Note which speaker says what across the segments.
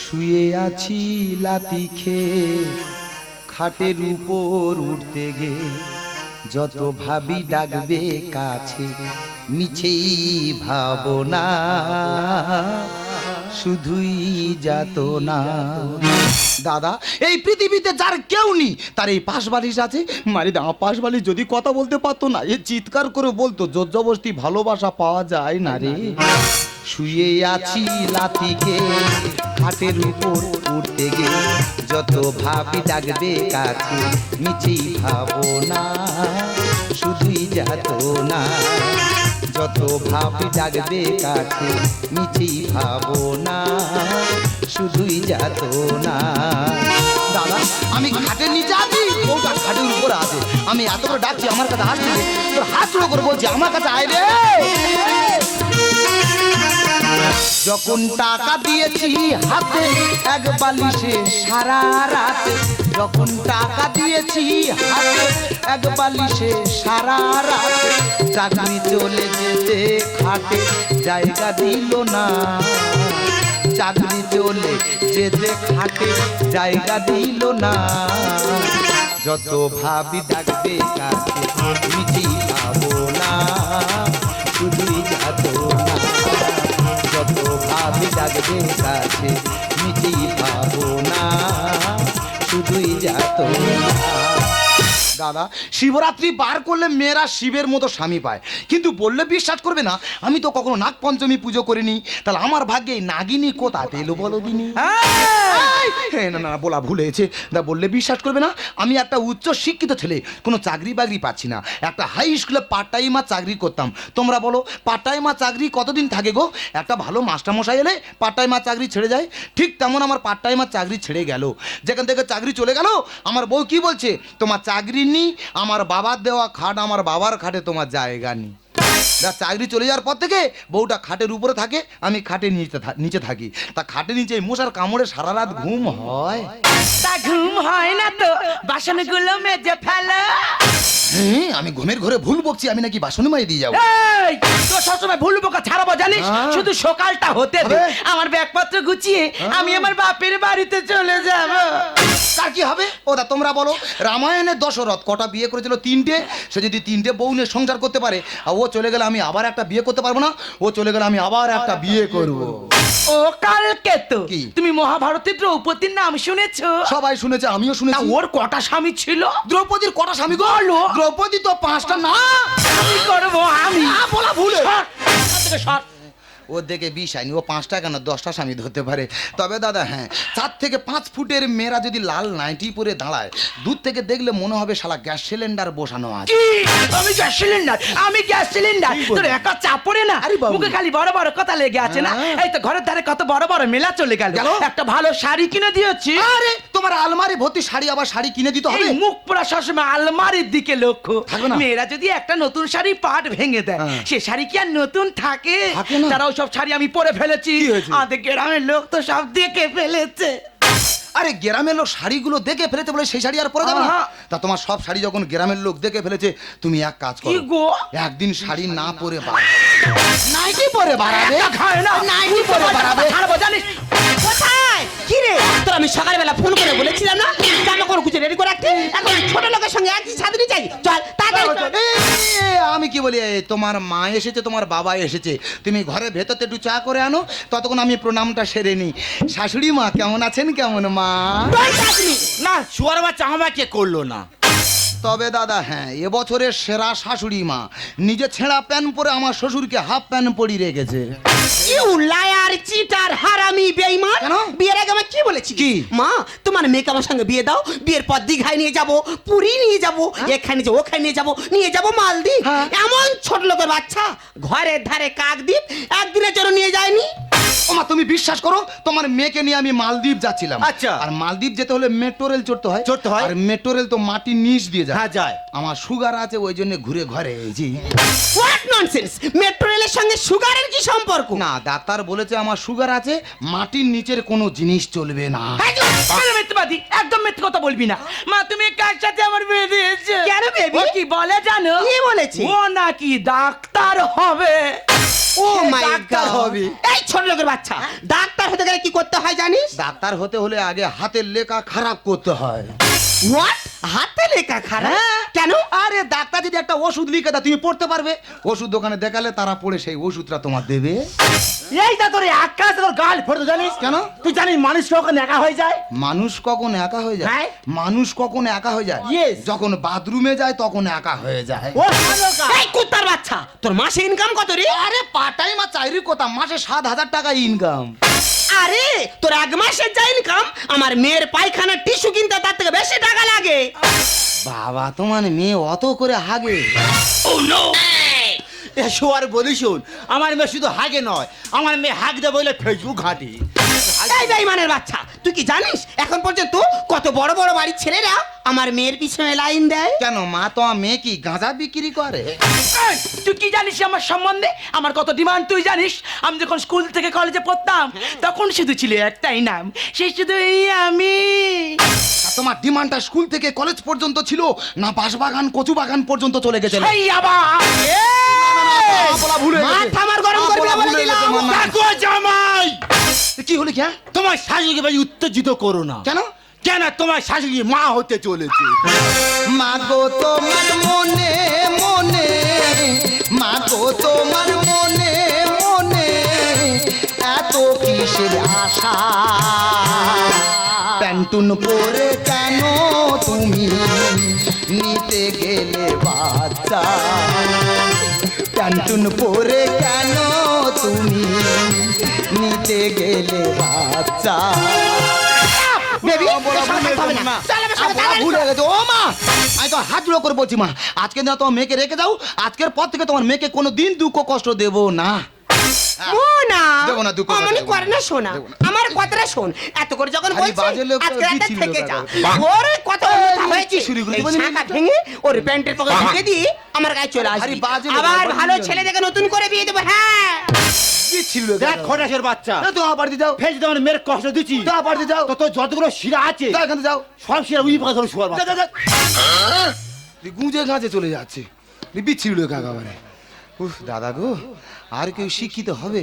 Speaker 1: শুয়ে আছি লাতি খেয়ে খাটের উপর উঠতে গে যত ভাবি ডাকবে কাছে মিছেই ভাবনা। শুধুই যাত না। দাদা এই পৃথিবীতে যার কেউ নেই তার এই পাশ বালিশ আছে। মারি দা পাশ বালিশ যদি কথা বলতে পারতো না এ চিৎকার করে বলতো জোর জবরদস্তি ভালোবাসা পাওয়া যায় না রে। শুয়ে আছি লাতিকে খাটের উপর উঠতে গে যত ভাবি ডাকবে কাছে মিছেই ভাবো না শুধুই যাত না। যত ভাবি ডাকবে কাছে মিছেই ভাবো না শুধুই যাত না দাদা, আমি খাটের নিচে আছি ওটা খাটের উপরে আছে। আমি এত ডাকছি, আমার কাছে হাসছি তোর হাত শুরু করে বলছি, আমার কাছে আয় রে। যখন টাকা দিয়েছি হাতে, এক বালিশে সারা রাত, যখন টাকা দিয়েছি হাতে, এক বালিশে সারা রাতে, চাকরি চলে যেতে খাটে, জায়গা দিল না। চাকরি চলে যেতে খাটে, জায়গা দিল না। যত ভাবি ডাকবে কাছে ডাকবে কাছে মিটি শুধুই যাত দাদা শিবরাত্রি বার করলে মেয়েরা শিবের মতো স্বামী পায়। কিন্তু বললে বিশ্বাস করবে না আমি তো কখনো নাগ পঞ্চমী পুজো করিনি। তাহলে আমার ভাগ্যে নাগিনী কোথা পেল বলো দিনি? এই, না না না, বলা ভুল হয়েছে। না বললে বিশ্বাস করবে না। আমি একটা উচ্চ শিক্ষিত ছেলে কোনো চাকরি বাকরি পাচ্ছি না। একটা হাই স্কুলে পার্ট টাইমার চাকরি করতাম। তোমরা বলো পার্ট টাইমার চাকরি কতদিন থাকে গো? একটা ভালো মাস্টারমশাই এলে পার্ট টাইমার চাকরি ছেড়ে যায়। ঠিক তেমন আমার পার্ট টাইমার চাকরি ছেড়ে গেল। যেখান থেকে চাকরি চলে গেল আমার বউ কি বলছে? তোমার চাকরি নি আমার বাবার দেওয়া খাট আমার বাবার খাটে তোমার জায়গা নেই। না, চাকরি চলে যাওয়ার পর থেকে বউটা খাটের উপরে থাকে, আমি খাটে নিচে নিচে থাকি। তা খাটে নিচে মশার কামড়ে সারা রাত ঘুম হয়।
Speaker 2: তা ঘুম হয় না তো, বাসনগুলো মেজে ফেলো।
Speaker 1: হ্যাঁ আমি ঘুমের ঘরে ভুল বকছি আমি নাকি বাসনে মাই দিয়ে যাব।
Speaker 2: এই তো সবসময় ভুল বোকা ছাড়াবো জানিস?
Speaker 1: হ্যাঁ।
Speaker 2: শুধু সকালটা হতে দে।
Speaker 1: হবে?
Speaker 2: আমার ব্যাগপত্র গুছিয়ে আমি আমার বাপের বাড়িতে চলে যাব।
Speaker 1: কার কি হবে? ও দা তোমরা বলো। রামায়ণের দশরথ কটা বিয়ে করেছিল? তিনটে। সে যদি তিনটে বউ নিয়ে সংসার করতে পারে আর ও চলে গেলে আমি আবার একটা বিয়ে করতে পারব না? ও চলে গেলে আমি আবার একটা বিয়ে করব।
Speaker 2: ও কালকে তো
Speaker 1: কি?
Speaker 2: তুমি মহাভারতের দ্রৌপদীর নাম শুনেছো?
Speaker 1: সবাই শুনেছে আমিও
Speaker 2: তা
Speaker 1: শুনেছি
Speaker 2: ওর কটা স্বামী ছিল?
Speaker 1: দ্রৌপদীর কটা স্বামী গো? দ্রৌপদী তো পাঁচটা না
Speaker 2: আমি করব আমি?
Speaker 1: বলা ভুল।
Speaker 2: সর, এখান থেকে সর।
Speaker 1: ও দেখে বিষ আইনি ও পাঁচটা কেন দশটা স্বামী ধরতে পারে তবে দাদা হ্যাঁ চার থেকে পাঁচ ফুটের মেয়েরা যদি লাল নাইটি পরে দাঁড়ায় দূর থেকে দেখলে মনে হবে শালা গ্যাস সিলিন্ডার বসানো আছে
Speaker 2: আমি গ্যাস সিলিন্ডার আমি গ্যাস সিলিন্ডার তোর একা চাপ পড়ে না
Speaker 1: আরে বাবু।
Speaker 2: মুখে খালি বড় বড় কথা লেগে আছে না
Speaker 1: হ্যাঁ।
Speaker 2: এই তো ঘরের ধারে কত বড় বড় মেলা চলে গেল? একটা ভালো শাড়ি কিনে দিয়েছি
Speaker 1: আরে তোমার আলমারি ভর্তি শাড়ি আবার শাড়ি কিনে দিতে হবে
Speaker 2: মুখ পোড়া সবসময় আলমারির দিকে লক্ষ্য? মেয়েরা যদি একটা নতুন শাড়ি পাট ভেঙে দেয়
Speaker 1: হ্যাঁ।
Speaker 2: সে শাড়ি কি আর নতুন থাকে
Speaker 1: থাকে না।
Speaker 2: তারা সব শাড়ি আমি পরে ফেলেছি। আমাদের গ্রামের লোক তো সব দেখে ফেলেছে।
Speaker 1: আরে গ্রামের লোক শাড়িগুলো দেখে ফেলেছে বলে সেই শাড়ি আর পরে যাবে না? তা তোমার সব শাড়ি যখন গ্রামের লোক দেখে ফেলেছে তুমি এক কাজ করো।
Speaker 2: গো?
Speaker 1: একদিন শাড়ি না পরে বার নাইটি পরে বাড়াবে?
Speaker 2: খায় না।
Speaker 1: নাইটি পরে বাড়াবে।
Speaker 2: জানিস?
Speaker 3: সকালবেলা ফোন করে বলেছিলাম না জামা কাপড় খুঁজে রেডি করে রাখতে এখন ছোট লোকের সঙ্গে একই ছাদরি চাই। চল তাড়াতাড়ি চল।
Speaker 1: আমি কি বলি এই, তোমার মা এসেছে তোমার বাবা এসেছে। তুমি ঘরে ভেতরতে একটু চা করে আনো ততক্ষণ আমি প্রণামটা সেরে নিই। শাশুড়ি মা কেমন আছেন? কেমন মা?
Speaker 3: তুই চাসনি।
Speaker 4: না শুয়ার বাচ্চা কে করল না?
Speaker 1: তবে দাদা হ্যাঁ এবছরের সেরা শাশুড়ি মা। নিজে ছেঁড়া প্যান্ট পরে আমার শ্বশুরকে হাফ প্যান্ট পরিয়ে রেখেছে।
Speaker 3: ইউ লায়ার চিটার হারামি বেঈমান? বিয়ের আগে আমাকে কি বলেছি
Speaker 1: কি?
Speaker 3: মা তোমার মেয়েকে আমার সঙ্গে বিয়ে দাও। বিয়ের পর দীঘায় নিয়ে যাব পুরী নিয়ে যাব এখানে যে ওখানে নিয়ে যাব নিয়ে যাব মালদ্বীপ।
Speaker 1: হ্যাঁ।
Speaker 3: এমন ছোট লোকের বাচ্চা ঘরের ধারে কাকদ্বীপ একদিনের জন্য নিয়ে যায়নি।
Speaker 1: ওমা তুমি বিশ্বাস করো তোমার মেয়েকে নিয়ে আমি মালদ্বীপ যাচ্ছিলাম।
Speaker 4: আচ্ছা।
Speaker 1: আর মালদ্বীপ যেতে হলে মেট্রো রেল চড়তে হয়।
Speaker 4: চড়তে হয়।
Speaker 1: আর মেট্রো রেল তো মাটির নিচ দিয়ে যায়।
Speaker 4: হ্যাঁ যায়।
Speaker 1: আমার সুগার আছে ওই জন্য ঘুরে ঘরে এসেছি।
Speaker 3: হোয়াট ননসেন্স মেট্রো রেলের সঙ্গে সুগারের কি সম্পর্ক?
Speaker 1: না ডাক্তার বলেছে আমার সুগার আছে মাটির নিচের কোনো জিনিস চলবে না।
Speaker 2: একদম মিথ্যাবাদী? একদম মিথ্যে কথা বলবি না। মা তুমি কার সাথে আমার বিয়ে দিয়েছ?
Speaker 3: কেন?
Speaker 2: ও কি বলে জানো?
Speaker 3: কি বলেছে?
Speaker 2: ও নাকি ডাক্তার হবে?
Speaker 3: ও
Speaker 1: সে
Speaker 3: মাই
Speaker 1: ডাক্তার হবে।
Speaker 3: এই ছোট লোকের বাচ্চা ডাক্তার হতে গেলে কি করতে হয় জানিস?
Speaker 1: ডাক্তার হতে হলে আগে হাতের লেখা খারাপ করতে হয়।
Speaker 3: হোয়াট হাতে লেখা খারাপ।
Speaker 1: হ্যাঁ।
Speaker 3: কেন?
Speaker 1: আরে ডাক্তার যদি একটা ওষুধ লিখে দেয় তুমি পড়তে পারবে। ওষুধ দোকানে দেখালে তারা পড়ে সেই ওষুধটা তোমার দেবে।
Speaker 4: এই দা তোর আকাশ তোর গাল ফেটে জানিস?
Speaker 1: কেন?
Speaker 4: তুই জানিস মানুষ কখন একা হয়ে যায়?
Speaker 1: মানুষ কখন একা হয়ে যায়?
Speaker 4: হ্যাঁ?
Speaker 1: মানুষ কখন একা হয়ে যায়. যখন বাথরুমে যায় তখন একা হয়ে যায়।
Speaker 4: ও
Speaker 3: এই কুত্তার বাচ্চা তোর মাসে ইনকাম কত রে?
Speaker 1: আরে পাটাই মা চাকরি কথা? মাসে সাত হাজার টাকা ইনকাম
Speaker 3: আরে তোর এক মাসের যা ইনকাম আমার মেয়ের পায়খানা টিস্যু কিনতে তার থেকে বেশি টাকা লাগে।
Speaker 1: বাবা তোমার মেয়ে অত করে হাগে।
Speaker 4: এ শোয়ার বলি শোন আমার মেয়ে শুধু হাগে নয় আমার মেয়ে হাগ দেবে বলে ফেসবুক ঘাঁটি।
Speaker 3: এই বেইমানের বাচ্চা তুই কি জানিস? এখন পর্যন্ত কত বড় বড় বাড়ির ছেলেরা আমার মেয়ের পিছনে লাইন দেয়?
Speaker 1: কেন? মা তোমার মেয়ে কি গাঁজা বিক্রি করে?
Speaker 2: এই, তুই কি জানিস আমার সম্বন্ধে? আমার কত ডিমান্ড তুই জানিস? আমি যখন স্কুল থেকে কলেজে পড়তাম তখন শুধু ছিল একটাই নাম সে শুধু এই আমি।
Speaker 1: তা তোমার ডিমান্ডটা স্কুল থেকে কলেজ পর্যন্ত ছিল না বাঁশবাগান কচু বাগান পর্যন্ত চলে গেছে?
Speaker 2: এই! আবার
Speaker 1: বলা ভুল গেছে।
Speaker 3: মাথা আমার গরম করবি না বলে
Speaker 1: হয়ে
Speaker 3: দিলাম।
Speaker 1: মামা।
Speaker 4: জামাই!
Speaker 1: কি হলো কি?
Speaker 4: তোমার শাশুড়িকে ভাই উত্তেজিত করো না।
Speaker 1: কেন?
Speaker 4: কেন? তোমার শাশুড়ি মা হতে চলেছে।
Speaker 1: মাগো তোমার মনে মনে। মাগো তোমার মনে মনে। এত কিসের আশা? প্যান্টুন পরে কেন তুমি নিতে গেলে বাচ্চা? প্যান্টুন পরে কেন তুমি নিতে গেলে বাচ্চা। ভুল ভুল আমি তো হাত জুড়ো করে বলছি মা আজকে না তোমার মেয়েকে রেখে দাও আজকের পর থেকে তোমার মেয়েকে কোনো দিন দুঃখ কষ্ট দেবো না।
Speaker 3: মোনা
Speaker 1: দেবো না, দুঃখ
Speaker 3: অমনি
Speaker 1: দেবো
Speaker 3: করে
Speaker 1: না।
Speaker 3: শোনা। আমার কথাটা শোন। এত করে যখন
Speaker 1: খালি
Speaker 3: বলছিস আজকে রাতে থেকে যা। ওরে কথা হয়েছে
Speaker 1: শুরু করে
Speaker 3: শাখা ভেঙে ওর প্যান্টের পকেট ঢুকে দিয়ে আমার গায়ে চলে আসবি। আবার ভালো ছেলে দেখে নতুন করে বিয়ে দেবো হ্যাঁ।
Speaker 1: কি ছিল
Speaker 4: দেখ বাচ্চা। কষ্ট দিচ্ছি।
Speaker 1: তো যাও
Speaker 4: তো তোর যতগুলো শিরা আছে
Speaker 1: যাও এখানে যাও
Speaker 4: সব শিরা উই পাকা ধরে শোয়ার বাচ্চা।
Speaker 1: যা, যা। তুই গুঁজে গাছে চলে যাচ্ছে। একেবারে। উফ দাদা গো আর কেউ শিক্ষিত হবে?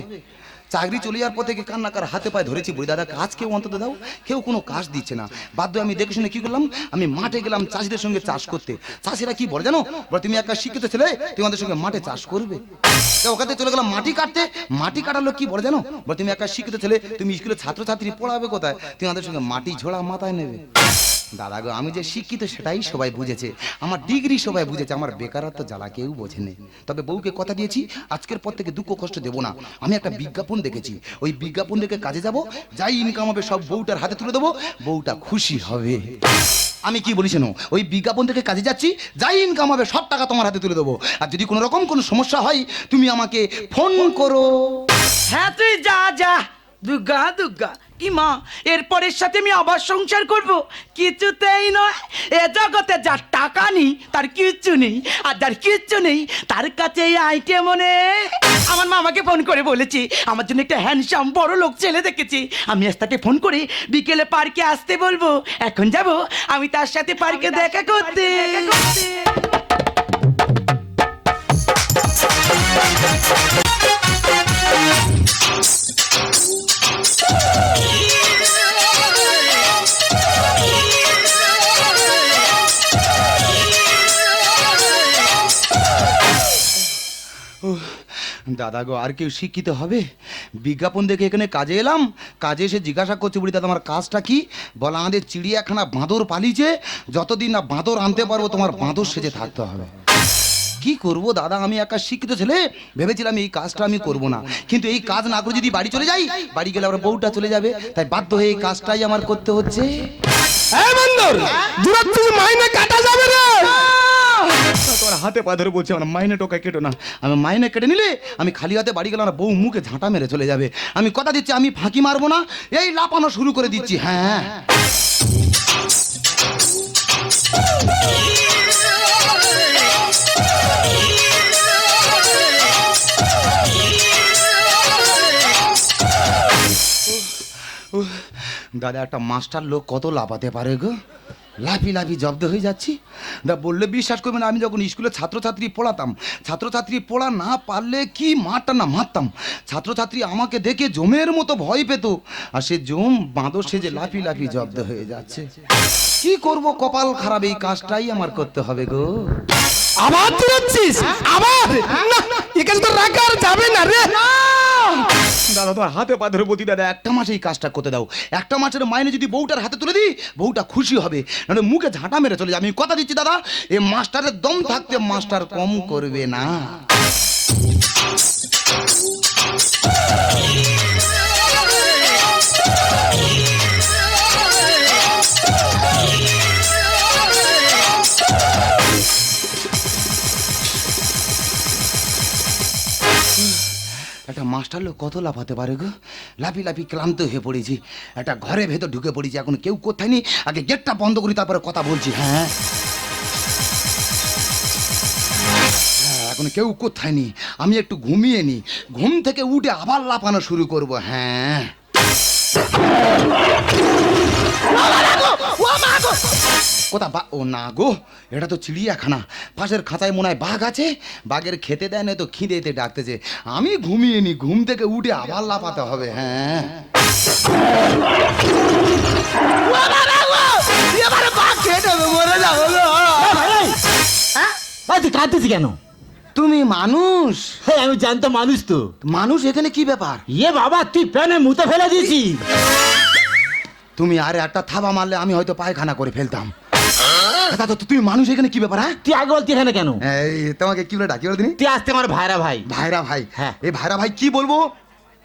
Speaker 1: চাকরি চলে যাওয়ার পর থেকে কান্নাকার হাতে পায়ে ধরেছি বলি দাদা, কাজ কেউ অন্তত দাও, কেউ কোনো কাজ দিচ্ছে না। বাধ্য আমি দেখে শুনে কি করলাম? আমি মাঠে গেলাম চাষিদের সঙ্গে চাষ করতে। চাষিরা কি বলে জানো? বলে, তুমি একটা শিক্ষিত ছেলে তুমি আমাদের সঙ্গে মাঠে চাষ করবে? ওখান চলে গেলাম মাটি কাটতে। মাটি কাটার লোক কি বলে জানো? বলে, তুমি একটা শিক্ষিত ছেলে, তুমি স্কুলে ছাত্রছাত্রী পড়াবে কোথায়? তুমি আমাদের সঙ্গে মাটি ঝোড়া মাথায় নেবে। দাদা গো, আমি যে শিক্ষিত সেটাই সবাই বুঝেছে। আমার ডিগ্রি সবাই বুঝেছে, আমার বেকারত্ব জ্বালা কেউ বোঝেনি। তবে বউকে কথা দিয়েছি, আজকের পর থেকে দুঃখ কষ্ট দেবো না। আমি একটা বিজ্ঞাপন দেখেছি, ওই বিজ্ঞাপন দেখে কাজে যাব, যাই ইনকাম হবে সব বউটার হাতে তুলে দেবো, বউটা খুশি হবে। আমি কি বলিস না ওই বিজ্ঞাপন থেকে কাজে যাচ্ছি, যাই ইনকাম হবে সব টাকা তোমার হাতে তুলে দেবো। আর যদি কোনো রকম কোনো সমস্যা হয়, তুমি আমাকে ফোন করো।
Speaker 2: হ্যাঁ তুই যা যা। দুর্গা দুর্গা কি মা এরপরের সাথে আমি আবার সংসার করব। কিছুতেই নয়। এ জগতে যার টাকা নেই তার কিচ্ছু নেই। আর যার কিচ্ছু নেই তার কাছে এই আইটে মনে আমার মামাকে ফোন করে বলেছি আমার জন্য একটা হ্যান্ডসাম বড় লোক ছেলে দেখেছি। আমি আজ তাকে ফোন করে বিকেলে পার্কে আসতে বলব। এখন যাব আমি তার সাথে পার্কে দেখা করতে।
Speaker 1: দাদা গো আর কেউ শিক্ষিত হবে? বিজ্ঞাপন দেখে এখানে কাজে এলাম। কাজে এসে জিজ্ঞাসা করছে বুড়ি দাদা আমার কাজটা কি? বলা আমাদের চিড়িয়াখানা বাঁদর পালিয়েছে। যতদিন না বাঁদর আনতে পারব তোমার বাঁদর সেজে থাকতে হবে। কি করব দাদা আমি একা শিক্ষিত ছেলে? ভেবেছিলাম এই কাজটা আমি করব না। কিন্তু এই কাজ না করে যদি বাড়ি চলে যাই বাড়ি গেলে আমার বউটা চলে যাবে। তাই বাধ্য হয়ে এই কাজটাই আমার করতে হচ্ছে।
Speaker 3: মাইনে কাটা যাবে রে
Speaker 1: তোমার হাতে পা ধরে বলছি, আমার মাইনে টোকা কেটো না। আমি মাইনে কেটে নিলে আমি খালি হাতে বাড়ি গেলাম আমার বউ মুখে ঝাঁটা মেরে চলে যাবে। আমি কথা দিচ্ছি, আমি ফাঁকি মারবো না। এই লাপানো শুরু করে দিচ্ছি হ্যাঁ। দাদা, একটা মাস্টার লোক কত লাফাতে পারে গো? লাফি লাফি জব্দ হয়ে যাচ্ছি। দা বললে বিশ্বাস করবেন আমি যখন স্কুলে ছাত্রছাত্রী পড়াতাম ছাত্রছাত্রী পড়া না পারলে কি মারটা না মারতাম। ছাত্রছাত্রী আমাকে দেখে জমের মতো ভয় পেত আর সে জম বাঁদর সেজে লাফি লাফি জব্দ হয়ে যাচ্ছে। কি করব কপাল খারাপ এই কাজটাই আমার করতে হবে গো।
Speaker 5: আবার তুই হচ্ছিস আবার? না এখানে তো রাখা আর যাবে না রে।
Speaker 1: দাদা, তোমার হাতে পা ধরে বলছি দাদা একটা মাসে এই কাজটা করতে দাও। একটা মাসের মাইনে যদি বউটার হাতে তুলে দিই, বউটা খুশি হবে। নাহলে মুখে ঝাঁটা মেরে চলে যাবে। আমি কথা দিচ্ছি, দাদা, এ মাস্টারের দম থাকতে মাস্টার কম করবে না। একটা মাস্টার লোক কত লাফাতে পারে গো? লাফি লাফি ক্লান্ত হয়ে পড়েছি। একটা ঘরে ভেতর ঢুকে পড়েছি এখন কেউ কোথায় নি আগে গেটটা বন্ধ করি তারপরে কথা বলছি হ্যাঁ? হ্যাঁ, এখন কেউ কোথায় নি আমি একটু ঘুমিয়ে নি ঘুম থেকে উঠে আবার লাফানো শুরু করব হ্যাঁ? কোথা বা ও না গো এটা তো চিড়িয়াখানা। পাশের খাঁচায় মনে হয় বাঘ আছে। বাঘের খেতে দেয় না তো খিদেতে ডাকতেছে। আমি ঘুমিয়ে নি ঘুম থেকে উঠে আবার লাফাতে হবে হ্যাঁ।
Speaker 6: ভাই তুই কাঁদতেছি কেন?
Speaker 1: তুমি মানুষ?
Speaker 6: হ্যাঁ আমি জানতো মানুষ তো।
Speaker 1: মানুষ এখানে কি ব্যাপার?
Speaker 6: ইয়ে বাবা তুই প্যানে মুতে ফেলে দিয়েছি
Speaker 1: তুমি আর একটা থাবা মারলে আমি হয়তো পায়খানা করে ফেলতাম। দাদা, তো তুমি মানুষ এখানে কি ব্যাপার হ্যাঁ
Speaker 6: তুই আগে বলতি এখানে কেন
Speaker 1: এই তোমাকে কি বলে ডাকি বলে দিনি
Speaker 6: তুই আসতে আমার ভাইরা ভাই
Speaker 1: ভাইরা ভাই
Speaker 6: হ্যাঁ।
Speaker 1: এই ভাইরা ভাই কি বলব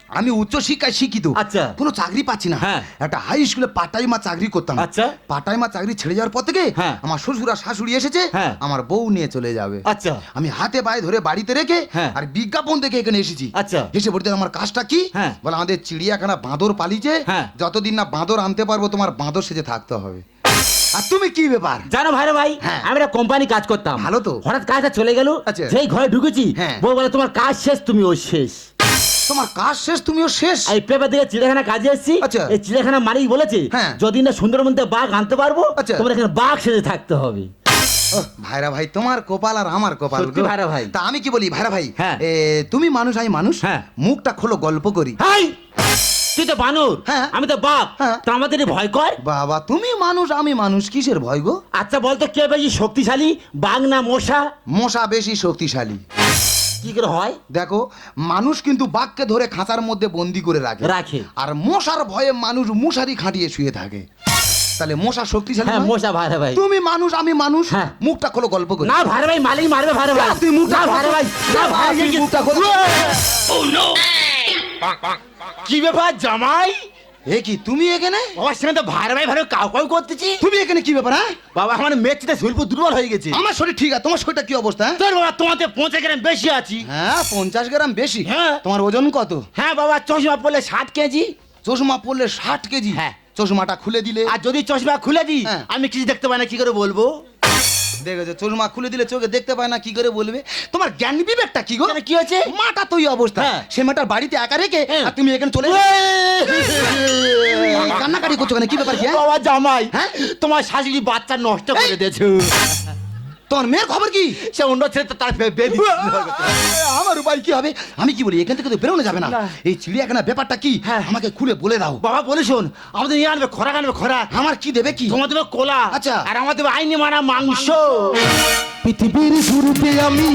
Speaker 1: আমি উচ্চ শিক্ষায় শিক্ষিত
Speaker 6: আচ্ছা।
Speaker 1: কোনো চাকরি পাচ্ছি না
Speaker 6: হ্যাঁ।
Speaker 1: একটা হাই স্কুলে পার্ট টাইমা চাকরি করতাম
Speaker 6: আচ্ছা।
Speaker 1: পার্ট টাইমা চাকরি ছেড়ে যাওয়ার পর থেকে। আমার শ্বশুর আর শাশুড়ি এসেছে
Speaker 6: হ্যাঁ।
Speaker 1: আমার বউ নিয়ে চলে যাবে
Speaker 6: আচ্ছা
Speaker 1: আমি হাতে পায়ে ধরে বাড়িতে রেখে। আর বিজ্ঞাপন দেখে এখানে এসেছি
Speaker 6: আচ্ছা।
Speaker 1: এসে বলতে আমার কাজটা কি
Speaker 6: হ্যাঁ।
Speaker 1: বলে আমাদের চিড়িয়াখানা বাঁদর পালিছে
Speaker 6: হ্যাঁ।
Speaker 1: যতদিন না বাঁদর আনতে পারব তোমার বাঁদর সেজে থাকতে হবে আর তুমি কি ব্যাপার
Speaker 6: জানো ভাইরা ভাই
Speaker 1: হ্যাঁ।
Speaker 6: আমি একটা কোম্পানি কাজ করতাম
Speaker 1: ভালো তো।
Speaker 6: হঠাৎ কাজটা চলে গেল
Speaker 1: আচ্ছা।
Speaker 6: যেই ঘরে ঢুকেছি
Speaker 1: হ্যাঁ।
Speaker 6: বউ বলে তোমার কাজ শেষ তুমি ও শেষ
Speaker 1: তোমার কাজ শেষ তুমিও শেষ
Speaker 6: এই পেপার দিকে চিড়িয়াখানা কাজে এসেছি
Speaker 1: আচ্ছা।
Speaker 6: এই চিড়িয়াখানা মালিক বলেছে
Speaker 1: হ্যাঁ।
Speaker 6: যদি না সুন্দরবন থেকে বাঘ আনতে পারব
Speaker 1: আচ্ছা।
Speaker 6: তোমার এখানে বাঘ সেজে থাকতে হবে
Speaker 1: ওহ, ভাইরা ভাই তোমার কপাল আর আমার কপাল
Speaker 6: সত্যি
Speaker 1: গো।
Speaker 6: ভাইরা ভাই।
Speaker 1: তা আমি কি বলি ভাইরা ভাই
Speaker 6: হ্যাঁ।
Speaker 1: এ, তুমি মানুষ আমি মানুষ
Speaker 6: হ্যাঁ।
Speaker 1: মুখটা খোলো গল্প করি
Speaker 6: হাই তুই তো বানর
Speaker 1: হ্যাঁ।
Speaker 6: আমি তো বাঘ
Speaker 1: হ্যাঁ।
Speaker 6: তো আমাদের ভয় কর।
Speaker 1: বাবা তুমি মানুষ আমি মানুষ কিসের ভয় গো?
Speaker 6: আচ্ছা বলতো কে বেশি শক্তিশালী বাঘ না মশা?
Speaker 1: মশা বেশি শক্তিশালী।
Speaker 6: কি করে হয়?
Speaker 1: দেখো মানুষ কিন্তু বাঘকে ধরে খাঁচার মধ্যে বন্দি করে রাখে।
Speaker 6: রাখে।
Speaker 1: আর মশার ভয়ে মানুষ মশারি খাটিয়ে শুয়ে থাকে। তাহলে মশা শক্তিশালী
Speaker 6: হ্যাঁ মশা ভাইরা ভাই।
Speaker 1: তুমি মানুষ আমি মানুষ
Speaker 6: হ্যাঁ।
Speaker 1: মুখটা খোলো গল্প করি।
Speaker 6: না ভাইরা ভাই মালিক মারবে ভাইরা ভাই।
Speaker 1: তুই মুখটা
Speaker 6: না
Speaker 1: খোল।
Speaker 6: ভাইরা ভাই না ভাই
Speaker 1: মুখটা খোল।
Speaker 6: কি ব্যাপার জামাই?
Speaker 1: এ কি তুমি এখানে?
Speaker 6: বাবার সঙ্গে তো ভাই ভাই ভাই কাউ কাউ করতেছি।
Speaker 1: তুমি এখানে কি ব্যাপার হ্যাঁ?
Speaker 6: বাবা আমার মেয়েছিতে শিল্প দুর্বল হয়ে গেছে।
Speaker 1: আমার শরীর ঠিক আছে তোমার শরীরটা কি অবস্থা?
Speaker 6: তোর বাবা তোমাতে পৌঁছে গেলে বেশি আছি।
Speaker 1: হ্যাঁ পঞ্চাশ গ্রাম বেশি?
Speaker 6: হ্যাঁ।
Speaker 1: তোমার ওজন কত?
Speaker 6: হ্যাঁ বাবা চশমা পড়লে ষাট কেজি।
Speaker 1: চশমা পড়লে ষাট কেজি?
Speaker 6: হ্যাঁ।
Speaker 1: চশমাটা খুলে দিলে।
Speaker 6: আর যদি চশমা খুলে দিই
Speaker 1: হ্যাঁ।
Speaker 6: আমি কিছু দেখতে পাই না কি করে বলব?
Speaker 1: দেখেছ মা খুলে দিলে চোখে দেখতে পায় না কি করে বলবে তোমার জ্ঞান বিবেকটা কি গো
Speaker 6: কি হয়েছে?
Speaker 1: মাটা তুই অবস্থা
Speaker 6: হ্যাঁ।
Speaker 1: সে মাটার বাড়িতে একা রেখে
Speaker 6: হ্যাঁ।
Speaker 1: আর তুমি এখানে চলে কান্নাকাটি করছ কেন কি ব্যাপার কি হ্যাঁ?
Speaker 6: বাবা জামাই
Speaker 1: হ্যাঁ?
Speaker 6: তোমার শাশুড়ি বাচ্চা নষ্ট করে! দিয়েছে
Speaker 1: তোমার মেয়ের খবর কি
Speaker 6: সে অন্য ছেলে তো তার বেবি
Speaker 1: আমার উপায় কি হবে? আমি কি বলি এখান থেকে তো বেরোনো যাবে না। এই চিড়িয়াখানা ব্যাপারটা কি?
Speaker 6: হ্যাঁ।
Speaker 1: আমাকে খুলে বলে দাও।
Speaker 6: বাবা বলে শোন আমাদের ইয়ে আনবে খোরাক আনবে খোরাক
Speaker 1: আমার কি দেবে কি?
Speaker 6: তোমার দেবে কোলা।
Speaker 1: আচ্ছা।
Speaker 6: আর আমার দেবে আইনি মারা মাংস।
Speaker 5: পৃথিবীর শুরুতে আমি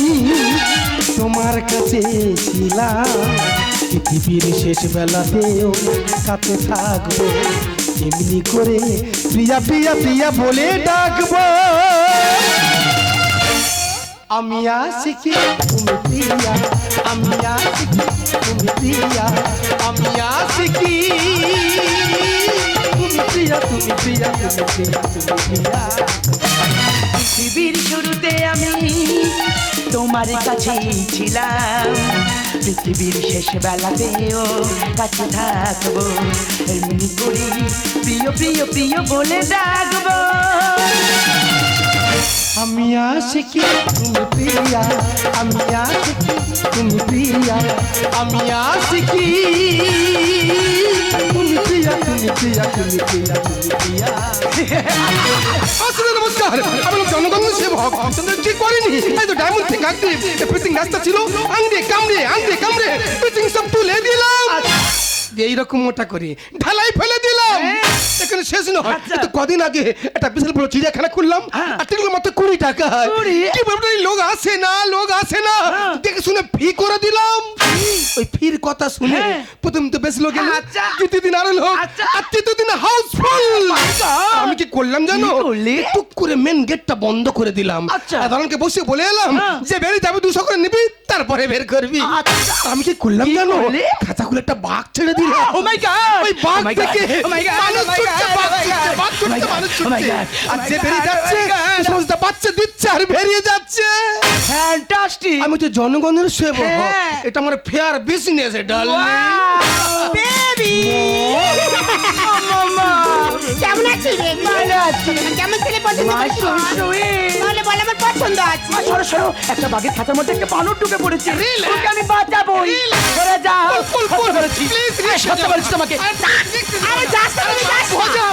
Speaker 5: তোমার কাছে ছিলাম। পৃথিবীর শেষ বেলাতেও কাছে থাকব। এমনি করে প্রিয়া প্রিয়া প্রিয়া বলে ডাকবো। আমি আশিকি তুমি প্রিয়া আমি আশিকি তুমি প্রিয়া আমি আশিকি তুমি প্রিয়া তুমি প্রিয়া তুমি প্রিয়া তুমি প্রিয়া
Speaker 2: পৃথিবীর শুরুতে আমি তোমার কাছেই ছিলাম। পৃথিবীর শেষ বেলাতেও কাছে থাকব। এমনি করি প্রিয় প্রিয় প্রিয় বলে ডাকবো।
Speaker 5: আমি আশিকি তুমি প্রিয়া আমি আশিকি তুমি প্রিয়া আমি আশিকি তুমি প্রিয়া তুমি প্রিয়া তুমি প্রিয়া তুমি প্রিয়া। আসলে নমস্কার আমি লোক জনগণ সেবক। কি করেনি। এই তো ডায়মন্ড থেকে আঁকড়ে পিচিং রাস্তা ছিল। আংড়ে কামড়ে আংড়ে কামড়ে পিচিং সব তুলে দিলাম। এইরকম মোটা করে। ঢালাই ফেলে এখানে শেষ নয়
Speaker 2: আচ্ছা।
Speaker 5: কদিন আগে একটা বিশাল বড় চিড়িয়াখানা খুললাম
Speaker 2: হ্যাঁ।
Speaker 5: আর টিগুলো মাত্র কুড়ি টাকা কি বলব লোক আসে না লোক আসে না
Speaker 2: হ্যাঁ।
Speaker 5: দেখে শুনে ফি করে দিলাম ওই ফির কথা শুনে
Speaker 2: হ্যাঁ।
Speaker 5: প্রথম তো বেশ লোক এলো
Speaker 2: আচ্ছা।
Speaker 5: দিন আরও লোক
Speaker 2: আচ্ছা।
Speaker 5: আর তৃতীয় দিন হাউসফুল আমি কি করলাম জানো টুক করে মেন গেটটা বন্ধ করে দিলাম। দালানকে বসে বলে এলাম। যে বেরিয়ে যাবে দুশো করে নিবি তারপরে বের করবি। আমি কি করলাম জানো? খাঁচা খুলে একটা বাঘ ছেড়ে দিলাম
Speaker 2: Oh my God!
Speaker 5: ওই বাঘ
Speaker 2: Oh!
Speaker 5: থেকে
Speaker 2: Oh God!
Speaker 5: মানুষ
Speaker 2: Oh Oh Oh!
Speaker 5: আর যে বেরিয়ে যাচ্ছে
Speaker 2: my God!
Speaker 5: সে সমস্ত বাচ্চা দিচ্ছে আর বেরিয়ে যাচ্ছে।
Speaker 2: ফ্যান্টাস্টিক
Speaker 5: আমি তো জনগণের সেবক।
Speaker 2: হ্যাঁ।
Speaker 5: এটা আমার ফেয়ার বিজনেস
Speaker 3: বেবি কেমন আছিস? বেবি
Speaker 2: ভালো আছি।
Speaker 3: কেমন ছেলে পছন্দ
Speaker 2: My
Speaker 3: করছিস?
Speaker 2: so sweet.
Speaker 3: তাহলে বল আমার পছন্দ আছে।
Speaker 2: সরো সরো। একটা বাঘের খাঁচার মধ্যে একটা বানর ঢুকে পড়েছে। ওকে আমি বাঁচাবোই। সরে যাও। সত্যি বলেছি এই, সত্যি বলেছি তোমাকে
Speaker 3: আরে যাস না যাস না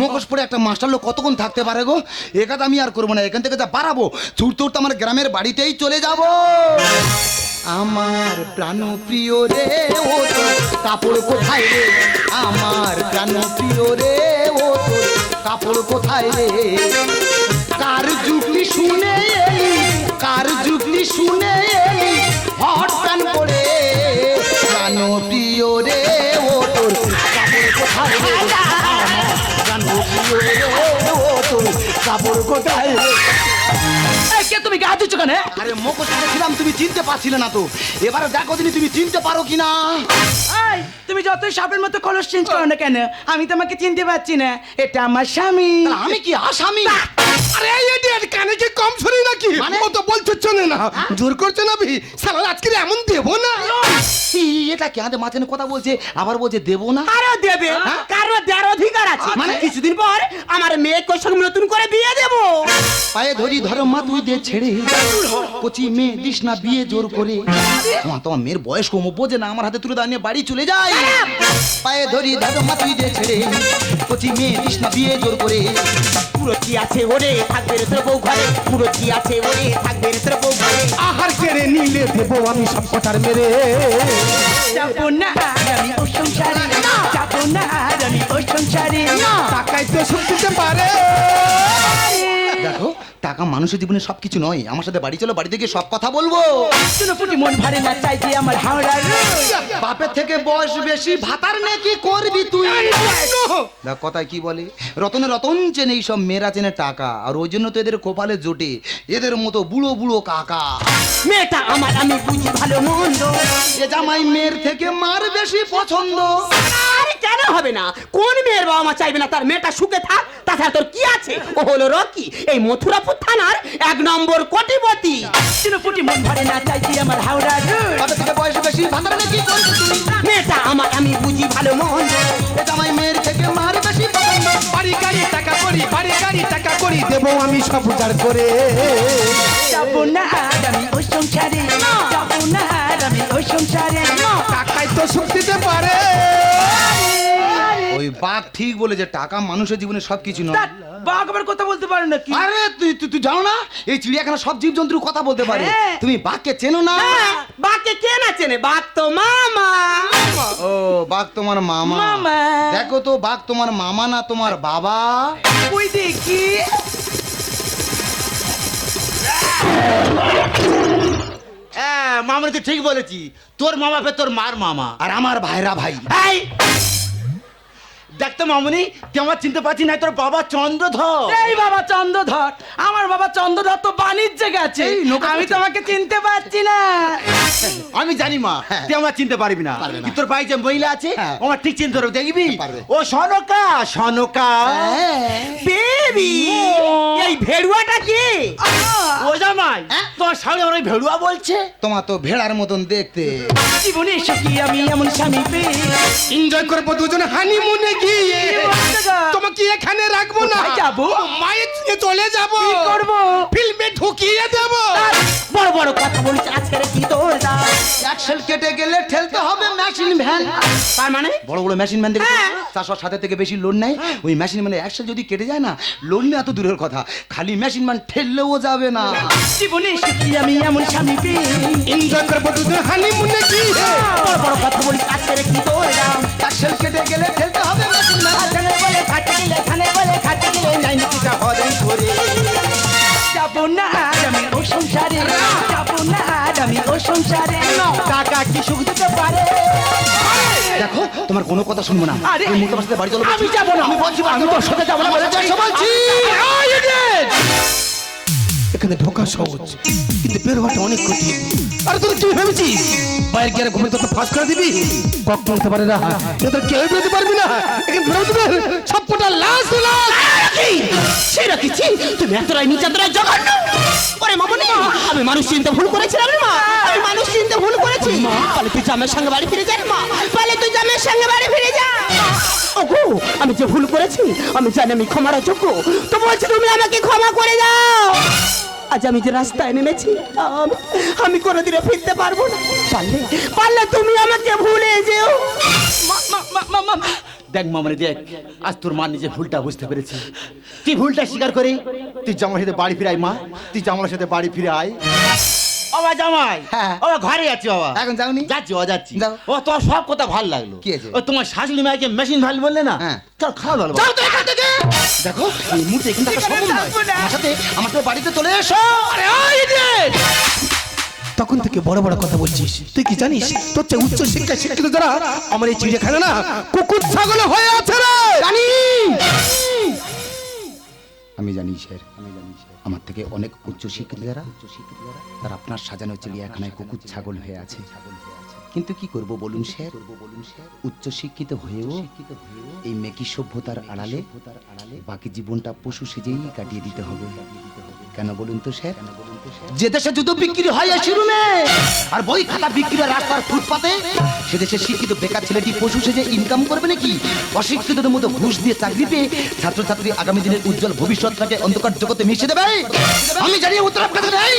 Speaker 1: মুখোশ পরে একটা মাস্টার লোক কতক্ষণ থাকতে পারে গো? একাদ আমি আর করব না, এখান থেকে যা পারাবো, ছুটতে উঠতে আমার গ্রামের বাড়িতেই চলে যাব। আমার প্রাণ প্রিয় রে, ও কাপড় কোথায় রে? আমার প্রাণ প্রিয় রে, ও কাপড় কোথায় রে? কোথায়?
Speaker 2: কে তুমি গা দিচ্ছ কেন?
Speaker 1: আরে ছিলাম তুমি চিনতে পারছিলে না তো। এবারে দেখো দিনি তুমি চিনতে পারো কিনা।
Speaker 2: তুমি যতই সাপের মতো কলস চেঞ্জ করো না কেন আমি তোমাকে চিনতে পারছি না। এটা আমার স্বামী।
Speaker 1: আমি কি আসামি?
Speaker 5: আরে কানে কি কম শুনি নাকি?
Speaker 1: মানে?
Speaker 5: ও তো বলছে চলে না। জোর করছে না ভি? সালা আজকে এমন দেবো না?
Speaker 1: এটা কে আমাদের মাঝখানে কথা বলছে? আবার বলছে দেবো না?
Speaker 3: আরও দেবে? কারও দেওয়ার অধিকার আছে। মানে? কিছুদিন পর আমার মেয়ে সঙ্গে নতুন করে বিয়ে দেবো।
Speaker 1: পায়ে ধরি ধরো মা তুই দে ছেড়ে। কচি মেয়ে দিস না বিয়ে জোর করে। তোমার তোমার মেয়ের বয়স কম বোঝে না আমার হাতে তুলে দাঁড়িয়ে বাড়ি চলে যায়। পায়ে ধরি ধরো মা তুই দে ছেড়ে কচি মেয়ে দিস না বিয়ে জোর করে।
Speaker 3: পুরো কি আছে ওরে থাকবে রে তোর বউ ঘরে। পুরো কি আছে ওরে থাকবে রে তোর বউ ঘরে।
Speaker 5: আহার কেড়ে নিলে দেবো আমি সব কটার মেরে।
Speaker 2: যাব না আমি ওর সংসারে যাব না আমি ওর সংসারে।
Speaker 5: টাকাই তো দিতে পারে।
Speaker 1: দেখো টাকা মানুষের জীবনে সবকিছু নয়। আমার সাথে বাড়ি চলো বাড়িতে গিয়ে সব কথা বলব।
Speaker 2: মন ভারে না চাই যে আমার হাওড়ার
Speaker 1: বাপের থেকে বয়স বেশি ভাতার নে কি করবি তুই? দেখ কথায় কি বলে? রতনে রতন চেনে সব মেয়েরা চেনে টাকা। আর ওই জন্য তো এদের কপালে জোটে। এদের মতো বুড়ো বুড়ো কাকা।
Speaker 3: মেয়েটা আমার আমি বুঝি ভালো মন্দ।
Speaker 1: এ জামাই মেয়ের থেকে মার বেশি পছন্দ।
Speaker 3: আরে কেন হবে না? কোন মেয়ের বাবা মা চাইবে না তার মেয়েটা সুখে থাক? তাছাড়া তোর কি আছে? ও হলো রকি এই মথুরাপুর থানার এক নম্বর কোটিপতি।
Speaker 2: শুনো মন ভারে না চাই যে আমার হাওড়ার
Speaker 1: বাপের থেকে বয়স বেশি? ভাতার নে কি করবি
Speaker 3: মেয়েটা আমার আমি বুঝি ভালো মন্দ।
Speaker 1: এ জামাই মেয়ের থেকে মার বেশি পছন্দ।
Speaker 5: বাড়ি গাড়ি টাকা করি বাড়ি গাড়ি টাকা করি। দেবো আমি সব উজাড় করে।
Speaker 2: যাব না আর আমি ওর সংসারে যাব না আর আমি ওর সংসারে।
Speaker 5: টাকাই তো সব দিতে পারে।
Speaker 1: ওই বাঘ ঠিক বলে যে টাকা মানুষের জীবনে সবকিছু নয়।
Speaker 2: বাঘ আবার কথা বলতে পারে নাকি?
Speaker 1: আরে তুই তুই তুই জানো না এই চিড়িয়াখানা সব জীবজন্তু কথা বলতে পারে।
Speaker 2: হ্যাঁ।
Speaker 1: তুমি বাঘকে চেনো না?
Speaker 3: হ্যাঁ, বাঘকে কে না চেনে? বাঘ তো মামা।
Speaker 1: ও বাঘ তোমার মামা।
Speaker 2: মামা।
Speaker 1: দেখো তো বাঘ তোমার মামা না তোমার বাবা?
Speaker 2: ওই দেখি।
Speaker 6: হ্যাঁ মামনি তো ঠিক বলেছি। তোর মামা বাপে তোর মার মামা।
Speaker 1: আর আমার ভাইরা ভাই।
Speaker 6: এই দেখতো মামনি তুই আমার চিনতে পারছি না তোর বাবা চন্দ্রধর।
Speaker 2: এই বাবা চন্দ্রধর আমার বাবা চন্দ্রধর তো বাণিজ্যে গেছে। আমি তোমাকে চিনতে পারছি না।
Speaker 6: আমি জানি মা
Speaker 1: হ্যাঁ।
Speaker 6: তুই আমার চিনতে পারবি না। তোর বাড়ি যে মহিলা আছে
Speaker 1: হ্যাঁ।
Speaker 6: আমার ঠিক চিনতে পারবে দেখবি? ও সনকা সনকা।
Speaker 3: বেবি এই ভেড়ুয়াটা কে?
Speaker 6: ও জামাই
Speaker 1: হ্যাঁ?
Speaker 6: তোমার সামনে আমার ভেড়ুয়া বলছে?
Speaker 1: তোমার তো ভেড়ার মতন দেখতে।
Speaker 2: জীবনে কি আমি এমন স্বামী পেয়ে।
Speaker 5: এনজয় করব দুজনে হানিমুনে কি তোমাকে এখানে রাখব না।
Speaker 2: যাব?
Speaker 5: মায়ের চলে যাব।
Speaker 2: কি করব?
Speaker 5: ফিল্মে ঢুকিয়ে দেবো।
Speaker 3: বড় বড় কথা বলছে আজকে কি তোর দাম
Speaker 1: অ্যাক্সেল কেটে গেলে ঠেলতে হবে মেশিন ভ্যান
Speaker 3: তার মানে?
Speaker 1: বড় বড় মেশিন ভ্যান দেখে সাথে থেকে বেশি লোন নেয়। ওই মেশিন মানে অ্যাক্সেল যদি কেটে যায় না লোন নেওয়া তো দূরের কথা। খালি মেশিন মান ঠেললেও যাবে না।
Speaker 2: জীবনে শিখি আমি এমন স্বামী পেয়ে
Speaker 5: করব দুজন হানিমুনে কি
Speaker 3: বড় বড় কথা বলিস আজকে কি তোর দাম
Speaker 1: অ্যাক্সেল কেটে গেলে ঠেলতে হবে
Speaker 3: খাটে গেলে খানে বলে গেলে নাই নিকিটা হরেন করে
Speaker 2: যাব না আমি ও সংসারে যাব না আমি ও সংসারে
Speaker 3: টাকা কি সুখ দিতে পারে
Speaker 1: দেখো তোমার কোনো কথা শুনব না
Speaker 2: আরে,
Speaker 1: এই মুহূর্তে বাড়ি চলো
Speaker 2: আমি যাব না
Speaker 1: আমি বলছি
Speaker 2: আমি তোর সাথে যাব না
Speaker 1: বলে যাই বলছি
Speaker 5: এখানে ঢোকা সহজ। কিন্তু বের হওয়াটা অনেক কঠিন। আর তুই কি ভেবেছিস? বাইরে গিয়ে ঘুমে তোকে ফাঁস করে দিবি? কখন হতে পারে না। তোর কেউ বেরোতে পারবি না। এখানে বেরোতে পারবি সবকটা লাশ লাশ
Speaker 3: সে রাখিছি তুমি এতটাই নিচাতরাই জঘন্য! ওরে মামনি আমি মানুষ চিনতে ভুল করেছিলাম রে মা আমি মানুষ চিনতে ভুল করেছি। পালে তুই জামের সঙ্গে বাড়ি ফিরে যা মা পালে তুই জামের সঙ্গে বাড়ি ফিরে যা। ওগো আমি যে ভুল করেছি আমি জানি আমি ক্ষমার যোগ্য। তো বলছি তুমি আমাকে ক্ষমা করে দাও। আজ আমি যে রাস্তায় নেমেছি আমি- কোনোদিনও ফিরতে পারব না। পারলে পারলে তুমি আমাকে ভুলে যেও।
Speaker 2: মা- মা- মা- মা- মা-
Speaker 6: দেখ মামনি দেখ আজ তোর মা নিজে ভুলটা বুঝতে পেরেছি। তুই ভুলটা স্বীকার করে? তুই জামার সাথে বাড়ি ফিরে আয় মা। তুই জামার সাথে বাড়ি ফিরে আয় বাবা জামাই
Speaker 1: হ্যাঁ।
Speaker 6: ও ঘরে যাচ্ছি বাবা।
Speaker 1: এখন যাওনি?
Speaker 6: যাচ্ছি ও যাচ্ছি। ও তোমার সব কথা ভালো লাগল।
Speaker 1: কি আছে?
Speaker 6: ও তোমার শাশুড়ি মাকে মেশিন ভালো বললে না?
Speaker 1: হ্যাঁ।
Speaker 6: চল খাওয়া ভালো
Speaker 1: যাও তো এখান থেকে! দেখো এই মুহূর্তে এখান থেকে সম্ভব নয় আমার সাথে আমার সাথে বাড়িতে চলে এসো। আরে ওই!
Speaker 5: তখন থেকে বড় বড় কথা বলছিস। তুই কি জানিস? তোর চেয়ে উচ্চ শিক্ষা শিক্ষিত যারা, আমার এই চিড়িয়াখানা না, কুকুর ছাগল হয়ে আছে রে!
Speaker 1: জানি আমি জানি, স্যার আমি জানি আমার থেকে অনেক উচ্চ শিক্ষিত যারা উচ্চ শিক্ষিত যারা তারা আপনার সাজানো চিড়িয়াখানায় কুকুর ছাগল হয়ে আছে। ছাগল হয়ে আছে কিন্তু কি করব বলুন, স্যার? করব বলুন স্যার উচ্চ শিক্ষিত হয়েও এই মেকি সভ্যতার আড়ালে আড়ালে বাকি জীবনটা পশু সেজেই কাটিয়ে দিতে হবে। কেন বলুন তো স্যার? যে দেশে জুতো বিক্রি হয় এই শিরুমে, আর বই খাতা বিক্রি হয় রাস্তার ফুটপাতে, সে দেশে শিক্ষিত বেকার ছেলেটি পশু সেজে ইনকাম করবে নাকি? অশিক্ষিতদের মতো ঘুষ দিয়ে চাকরি পেয়ে ছাত্রছাত্রী আগামী দিনের উজ্জ্বল ভবিষ্যৎটাকে অন্ধকার জগতে মিশে দেবে? আমি জানি উত্তর আপনাদের নেই।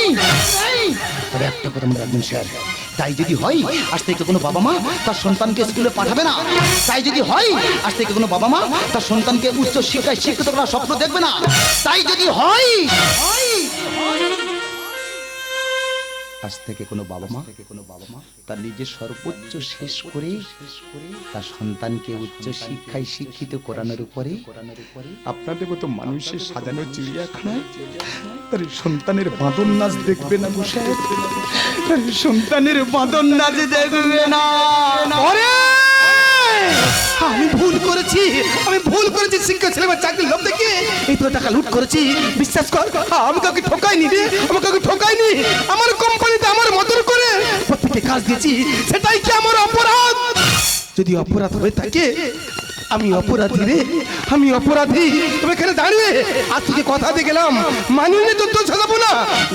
Speaker 1: তবে একটা কথা মনে রাখবেন স্যার, তাই যদি হয়, আজ থেকে কোনো বাবা মা তার সন্তানকে স্কুলে পাঠাবে না। তাই যদি হয়, আজ থেকে কোনো বাবা মা তার সন্তানকে উচ্চ শিক্ষায় শিক্ষিত করার স্বপ্ন দেখবে না। তাই যদি হয় আজ থেকে কোনো বাবা মা থেকে কোনো বাবা মা তার নিজের সর্বোচ্চ শেষ করে তার সন্তানকে উচ্চ শিক্ষায় শিক্ষিত করানোর উপরে
Speaker 5: আপনাদের মতো মানুষের সাজানো চিড়িয়াখানায় তার সন্তানের বাঁদর নাচ দেখবে না বসে তার সন্তানের বাঁদর নাচ দেখবে না! আমি ভুল করেছি, আমি ভুল করেছি শিক্ষা ছেলে বা চাকরির লোভ দেখে এই তো টাকা লুট করেছি। বিশ্বাস কর, আমি কাউকে ঠকাইনি রে, আমি কাউকে ঠকাইনি। আমার কোম্পানিতে আমার মতন করে প্রত্যেককে কাজ দিয়েছি, সেটাই কি আমার অপরাধ? যদি অপরাধ হয়ে থাকে, আমি অপরাধী রে, আমি অপরাধী। তুমি এখানে দাঁড়িয়ে আজ থেকে কথা দিয়ে গেলাম, মানিয়ে নিয়ে তথ্য সাজাবো না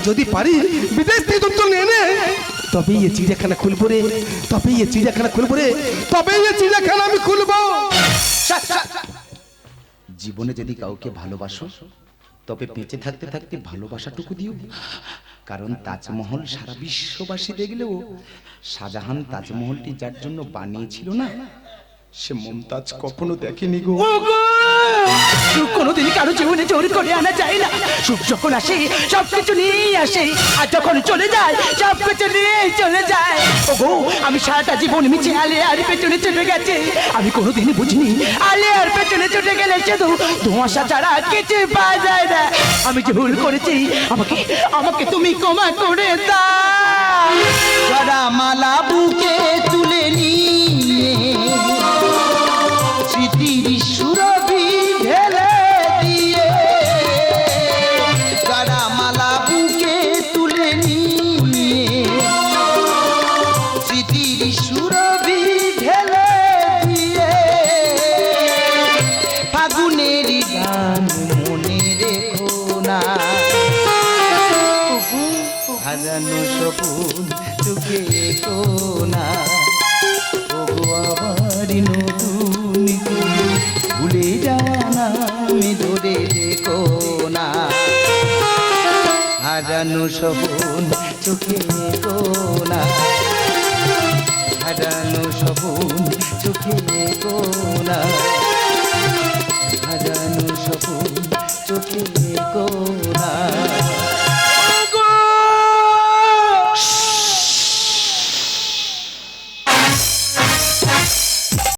Speaker 5: যদি পারি, বিদেশ থেকে তথ্য নিয়ে নে তবেই এ চিড়িয়াখানা খুলবো রে। তবেই এই চিড়িয়াখানা খুলবো রে। তবেই এই চিড়িয়াখানা আমি খুলবো।
Speaker 1: জীবনে যদি কাউকে ভালোবাসো তবে বেঁচে থাকতে থাকতে ভালোবাসাটুকু দিও। কারণ তাজমহল সারা বিশ্ববাসী দেখলেও শাহজাহান তাজমহলটি যার জন্য বানিয়েছিল না
Speaker 5: সে মমতাজ কখনো দেখেনি গো!
Speaker 2: সুখ কোনোদিন কারও জীবনে জোর করে আনা যায় না। সুখ যখন আসে সব কিছু নিয়ে আসে। আর যখন চলে যায় সব কিছু নিয়ে চলে যায়। ওগো, আমি সারাটা জীবন মিছে আলে আর পেছনে চলে গেছে। আমি কোনোদিন বুঝিনি আলে আর পেছনে চলে গেলে শুধু ধোঁয়াশা ছাড়া কিছু পাওয়া যায় না। আমি যে ভুল করেছি, আমাকে আমাকে তুমি ক্ষমা করে দাও।
Speaker 1: মালা বুকে সপন চোখে